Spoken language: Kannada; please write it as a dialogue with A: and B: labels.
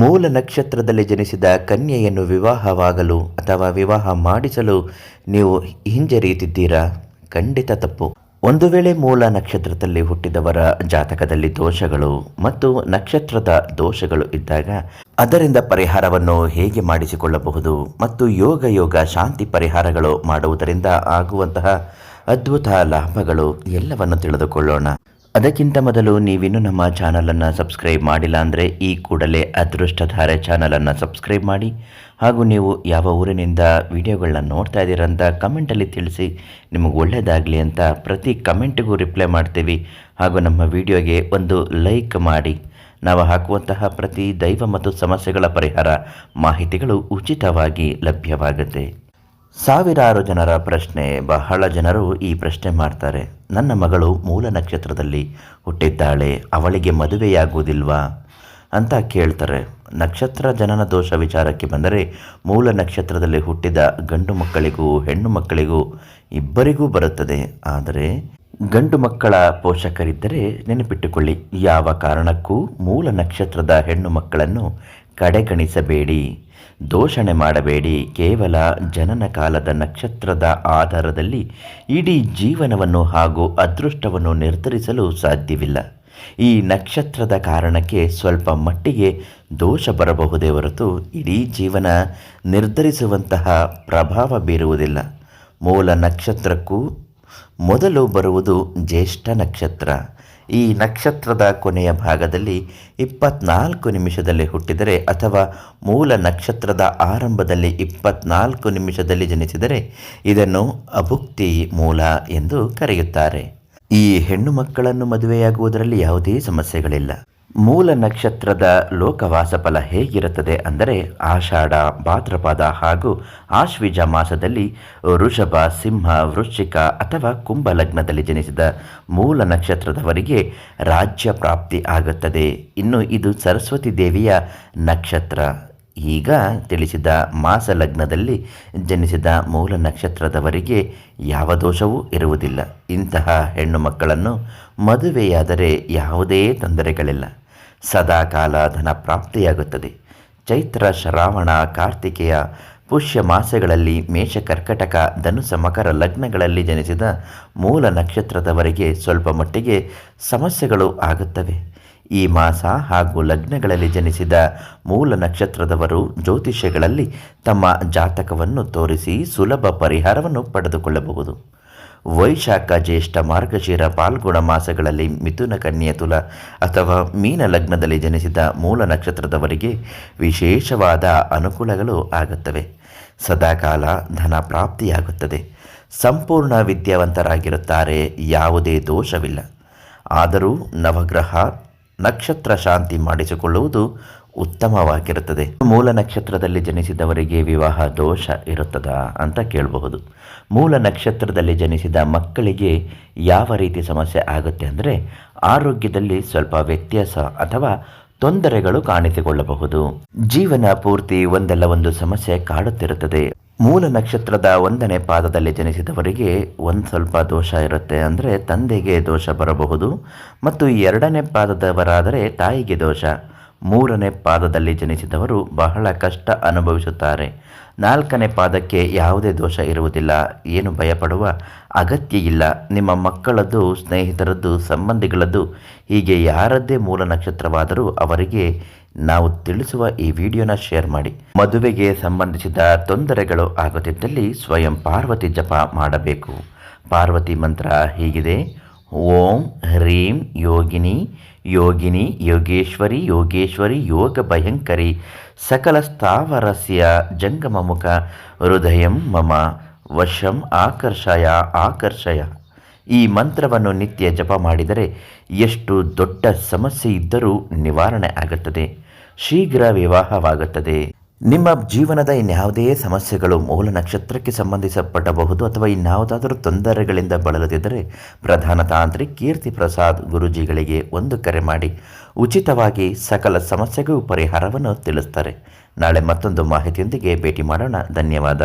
A: ಮೂಲ ನಕ್ಷತ್ರದಲ್ಲಿ ಜನಿಸಿದ ಕನ್ಯೆಯನ್ನು ವಿವಾಹವಾಗಲು ಅಥವಾ ವಿವಾಹ ಮಾಡಿಸಲು ನೀವು ಹಿಂಜರಿಯುತ್ತಿದ್ದೀರಾ? ಖಂಡಿತ ತಪ್ಪು. ಒಂದು ವೇಳೆ ಮೂಲ ನಕ್ಷತ್ರದಲ್ಲಿ ಹುಟ್ಟಿದವರ ಜಾತಕದಲ್ಲಿ ದೋಷಗಳು ಮತ್ತು ನಕ್ಷತ್ರದ ದೋಷಗಳು ಇದ್ದಾಗ ಅದರಿಂದ ಪರಿಹಾರವನ್ನು ಹೇಗೆ ಮಾಡಿಸಿಕೊಳ್ಳಬಹುದು ಮತ್ತು ಯೋಗ ಯೋಗ ಶಾಂತಿ ಪರಿಹಾರಗಳು ಮಾಡುವುದರಿಂದ ಆಗುವಂತಹ ಅದ್ಭುತ ಲಾಭಗಳು ಎಲ್ಲವನ್ನು ತಿಳಿದುಕೊಳ್ಳೋಣ. ಅದಕ್ಕಿಂತ ಮೊದಲು ನೀವಿನ್ನೂ ನಮ್ಮ ಚಾನಲನ್ನು ಸಬ್ಸ್ಕ್ರೈಬ್ ಮಾಡಿಲ್ಲ ಅಂದರೆ ಈ ಕೂಡಲೇ ಅದೃಷ್ಟಧಾರೆ ಚಾನಲನ್ನು ಸಬ್ಸ್ಕ್ರೈಬ್ ಮಾಡಿ ಹಾಗೂ ನೀವು ಯಾವ ಊರಿನಿಂದ ವಿಡಿಯೋಗಳನ್ನ ನೋಡ್ತಾ ಇದ್ದೀರಾ ಅಂತ ಕಮೆಂಟಲ್ಲಿ ತಿಳಿಸಿ. ನಿಮಗೆ ಒಳ್ಳೆಯದಾಗಲಿ ಅಂತ ಪ್ರತಿ ಕಮೆಂಟಿಗೂ ರಿಪ್ಲೈ ಮಾಡ್ತೀವಿ ಹಾಗೂ ನಮ್ಮ ವಿಡಿಯೋಗೆ ಒಂದು ಲೈಕ್ ಮಾಡಿ. ನಾವು ಹಾಕುವಂತಹ ಪ್ರತಿ ದೈವ ಮತ್ತು ಸಮಸ್ಯೆಗಳ ಪರಿಹಾರ ಮಾಹಿತಿಗಳು ಉಚಿತವಾಗಿ ಲಭ್ಯವಾಗುತ್ತೆ. ಸಾವಿರಾರು ಜನರ ಪ್ರಶ್ನೆ, ಬಹಳ ಜನರು ಈ ಪ್ರಶ್ನೆ ಮಾಡ್ತಾರೆ. ನನ್ನ ಮಗಳು ಮೂಲ ನಕ್ಷತ್ರದಲ್ಲಿ ಹುಟ್ಟಿದ್ದಾಳೆ, ಅವಳಿಗೆ ಮದುವೆಯಾಗುವುದಿಲ್ವಾ? ಅಂತ ಕೇಳ್ತಾರೆ. ನಕ್ಷತ್ರ ಜನನ ದೋಷ ವಿಚಾರಕ್ಕೆ ಬಂದರೆ ಮೂಲ ನಕ್ಷತ್ರದಲ್ಲಿ ಹುಟ್ಟಿದ ಗಂಡು ಮಕ್ಕಳಿಗೂ, ಹೆಣ್ಣು ಮಕ್ಕಳಿಗೂ ಇಬ್ಬರಿಗೂ ಬರುತ್ತದೆ. ಆದರೆ ಗಂಡು ಮಕ್ಕಳ ಪೋಷಕರಿದ್ದರೆ ನೆನಪಿಟ್ಟುಕೊಳ್ಳಿ, ಯಾವ ಕಾರಣಕ್ಕೂ ಮೂಲ ನಕ್ಷತ್ರದ ಹೆಣ್ಣು ಮಕ್ಕಳನ್ನು ಕಡೆಗಣಿಸಬೇಡಿ, ದೋಷಣೆ ಮಾಡಬೇಡಿ. ಕೇವಲ ಜನನ ಕಾಲದ ನಕ್ಷತ್ರದ ಆಧಾರದಲ್ಲಿ ಇಡೀ ಜೀವನವನ್ನು ಹಾಗೂ ಅದೃಷ್ಟವನ್ನು ನಿರ್ಧರಿಸಲು ಸಾಧ್ಯವಿಲ್ಲ. ಈ ನಕ್ಷತ್ರದ ಕಾರಣಕ್ಕೆ ಸ್ವಲ್ಪ ಮಟ್ಟಿಗೆ ದೋಷ ಬರಬಹುದೇ ಹೊರತು ಇಡೀ ಜೀವನ ನಿರ್ಧರಿಸುವಂತಹ ಪ್ರಭಾವ ಬೀರುವುದಿಲ್ಲ. ಮೂಲ ನಕ್ಷತ್ರಕ್ಕೂ ಮೊದಲು ಬರುವುದು ಜ್ಯೇಷ್ಠ ನಕ್ಷತ್ರ. ಈ ನಕ್ಷತ್ರದ ಕೊನೆಯ ಭಾಗದಲ್ಲಿ ಇಪ್ಪತ್ನಾಲ್ಕು ನಿಮಿಷದಲ್ಲಿ ಹುಟ್ಟಿದರೆ ಅಥವಾ ಮೂಲ ನಕ್ಷತ್ರದ ಆರಂಭದಲ್ಲಿ ಇಪ್ಪತ್ನಾಲ್ಕು ನಿಮಿಷದಲ್ಲಿ ಜನಿಸಿದರೆ ಇದನ್ನು ಅಭುಕ್ತಿ ಮೂಲ ಎಂದು ಕರೆಯುತ್ತಾರೆ. ಈ ಹೆಣ್ಣು ಮಕ್ಕಳನ್ನು ಮದುವೆಯಾಗುವುದರಲ್ಲಿ ಯಾವುದೇ ಸಮಸ್ಯೆಗಳಿಲ್ಲ. ಮೂಲ ನಕ್ಷತ್ರದ ಲೋಕವಾಸ ಫಲ ಹೇಗಿರುತ್ತದೆ ಅಂದರೆ ಆಷಾಢ, ಭಾದ್ರಪದ ಹಾಗೂ ಆಶ್ವಿಜ ಮಾಸದಲ್ಲಿ ಋಷಭ ಸಿಂಹ, ವೃಶ್ಚಿಕ ಅಥವಾ ಕುಂಭ ಲಗ್ನದಲ್ಲಿ ಜನಿಸಿದ ಮೂಲ ನಕ್ಷತ್ರದವರಿಗೆ ರಾಜ್ಯ ಪ್ರಾಪ್ತಿ ಆಗುತ್ತದೆ. ಇನ್ನು ಇದು ಸರಸ್ವತಿ ದೇವಿಯ ನಕ್ಷತ್ರ. ಈಗ ತಿಳಿಸಿದ ಮಾಸ ಲಗ್ನದಲ್ಲಿ ಜನಿಸಿದ ಮೂಲ ನಕ್ಷತ್ರದವರಿಗೆ ಯಾವ ದೋಷವೂ ಇರುವುದಿಲ್ಲ. ಇಂತಹ ಹೆಣ್ಣು ಮಕ್ಕಳನ್ನು ಮದುವೆಯಾದರೆ ಯಾವುದೇ ತೊಂದರೆಗಳಿಲ್ಲ. ಸದಾಕಾಲ ಧನ ಪ್ರಾಪ್ತಿಯಾಗುತ್ತದೆ ಚೈತ್ರ, ಶ್ರಾವಣ, ಕಾರ್ತಿಕೆಯ, ಪುಷ್ಯ ಮಾಸಗಳಲ್ಲಿ ಮೇಷ ಕರ್ಕಟಕ ಧನುಸ ಮಕರ ಲಗ್ನಗಳಲ್ಲಿ ಜನಿಸಿದ ಮೂಲ ನಕ್ಷತ್ರದವರಿಗೆ ಸ್ವಲ್ಪ ಮಟ್ಟಿಗೆ ಸಮಸ್ಯೆಗಳು ಆಗುತ್ತವೆ. ಈ ಮಾಸ ಹಾಗೂ ಲಗ್ನಗಳಲ್ಲಿ ಜನಿಸಿದ ಮೂಲ ನಕ್ಷತ್ರದವರು ಜ್ಯೋತಿಷ್ಯಗಳಲ್ಲಿ ತಮ್ಮ ಜಾತಕವನ್ನು ತೋರಿಸಿ ಸುಲಭ ಪರಿಹಾರವನ್ನು ಪಡೆದುಕೊಳ್ಳಬಹುದು. ವೈಶಾಖ ಜ್ಯೇಷ್ಠ ಮಾರ್ಗಶಿರ ಪಾಲ್ಗುಣ ಮಾಸಗಳಲ್ಲಿ ಮಿಥುನ ಕನ್ಯೆ ತುಲ ಅಥವಾ ಮೀನ ಲಗ್ನದಲ್ಲಿ ಜನಿಸಿದ ಮೂಲ ನಕ್ಷತ್ರದವರಿಗೆ ವಿಶೇಷವಾದ ಅನುಕೂಲಗಳು ಆಗುತ್ತವೆ. ಸದಾಕಾಲ ಧನ ಪ್ರಾಪ್ತಿಯಾಗುತ್ತದೆ. ಸಂಪೂರ್ಣ ವಿದ್ಯಾವಂತರಾಗಿರುತ್ತಾರೆ, ಯಾವುದೇ ದೋಷವಿಲ್ಲ. ಆದರೂ ನವಗ್ರಹ ನಕ್ಷತ್ರ ಶಾಂತಿ ಮಾಡಿಸಿಕೊಳ್ಳುವುದು ಉತ್ತಮವಾಗಿರುತ್ತದೆ. ಮೂಲ ನಕ್ಷತ್ರದಲ್ಲಿ ಜನಿಸಿದವರಿಗೆ ವಿವಾಹ ದೋಷ ಇರುತ್ತದಾ ಅಂತ ಕೇಳಬಹುದು. ಮೂಲ ನಕ್ಷತ್ರದಲ್ಲಿ ಜನಿಸಿದ ಮಕ್ಕಳಿಗೆ ಯಾವ ರೀತಿ ಸಮಸ್ಯೆ ಆಗುತ್ತೆ ಅಂದರೆ ಆರೋಗ್ಯದಲ್ಲಿ ಸ್ವಲ್ಪ ವ್ಯತ್ಯಾಸ ಅಥವಾ ತೊಂದರೆಗಳು ಕಾಣಿಸಿಕೊಳ್ಳಬಹುದು. ಜೀವನ ಪೂರ್ತಿ ಒಂದಲ್ಲ ಒಂದು ಸಮಸ್ಯೆ ಕಾಡುತ್ತಿರುತ್ತದೆ. ಮೂಲ ನಕ್ಷತ್ರದ ಒಂದನೇ ಪಾದದಲ್ಲಿ ಜನಿಸಿದವರಿಗೆ ಒಂದು ಸ್ವಲ್ಪ ದೋಷ ಇರುತ್ತೆ ಅಂದರೆ ತಂದೆಗೆ ದೋಷ ಬರಬಹುದು ಮತ್ತು ಎರಡನೇ ಪಾದದವರಾದರೆ ತಾಯಿಗೆ ದೋಷ. ಮೂರನೇ ಪಾದದಲ್ಲಿ ಜನಿಸಿದವರು ಬಹಳ ಕಷ್ಟ ಅನುಭವಿಸುತ್ತಾರೆ. ನಾಲ್ಕನೇ ಪಾದಕ್ಕೆ ಯಾವುದೇ ದೋಷ ಇರುವುದಿಲ್ಲ. ಏನು ಭಯಪಡುವ ಅಗತ್ಯ ಇಲ್ಲ. ನಿಮ್ಮ ಮಕ್ಕಳದ್ದು, ಸ್ನೇಹಿತರದ್ದು, ಸಂಬಂಧಿಗಳದ್ದು, ಹೀಗೆ ಯಾರದ್ದೇ ಮೂಲ ನಕ್ಷತ್ರವಾದರೂ ಅವರಿಗೆ ನಾವು ತಿಳಿಸುವ ಈ ವಿಡಿಯೋನ ಶೇರ್ ಮಾಡಿ. ಮದುವೆಗೆ ಸಂಬಂಧಿಸಿದ ತೊಂದರೆಗಳು ಆಗುತ್ತಿದ್ದಲ್ಲಿ ಸ್ವಯಂ ಪಾರ್ವತಿ ಜಪ ಮಾಡಬೇಕು. ಪಾರ್ವತಿ ಮಂತ್ರ ಹೀಗಿದೆ. ಓಂ ಹ್ರೀಂ ಯೋಗಿನಿ ಯೋಗಿನಿ, ಯೋಗೇಶ್ವರಿ ಯೋಗೇಶ್ವರಿ, ಯೋಗ ಭಯಂಕರಿ, ಸಕಲ ಸ್ಥಾವರಸ್ಯ ಜಂಗಮ ಮುಖ ಹೃದಯಂ ಮಮ, ವಶಂ ಆಕರ್ಷಯ ಆಕರ್ಷಯ. ಈ ಮಂತ್ರವನ್ನು ನಿತ್ಯ ಜಪ ಮಾಡಿದರೆ ಎಷ್ಟು ದೊಡ್ಡ ಸಮಸ್ಯೆ ಇದ್ದರೂ ನಿವಾರಣೆ ಆಗುತ್ತದೆ. ಶೀಘ್ರ ವಿವಾಹವಾಗುತ್ತದೆ. ನಿಮ್ಮ ಜೀವನದ ಇನ್ಯಾವುದೇ ಸಮಸ್ಯೆಗಳು ಮೂಲ ನಕ್ಷತ್ರಕ್ಕೆ ಸಂಬಂಧಿಸಲ್ಪಟ್ಟಬಹುದು ಅಥವಾ ಇನ್ಯಾವುದಾದರೂ ತೊಂದರೆಗಳಿಂದ ಬಳಲದಿದ್ದರೆ ಪ್ರಧಾನ ತಾಂತ್ರಿಕ್ ಕೀರ್ತಿ ಪ್ರಸಾದ್ ಗುರುಜಿಗಳಿಗೆ ಒಂದು ಕರೆ ಮಾಡಿ ಉಚಿತವಾಗಿ ಸಕಲ ಸಮಸ್ಯೆಗೂ ಪರಿಹಾರವನ್ನು ತಿಳಿಸ್ತಾರೆ. ನಾಳೆ ಮತ್ತೊಂದು ಮಾಹಿತಿಯೊಂದಿಗೆ ಭೇಟಿ ಮಾಡೋಣ. ಧನ್ಯವಾದ.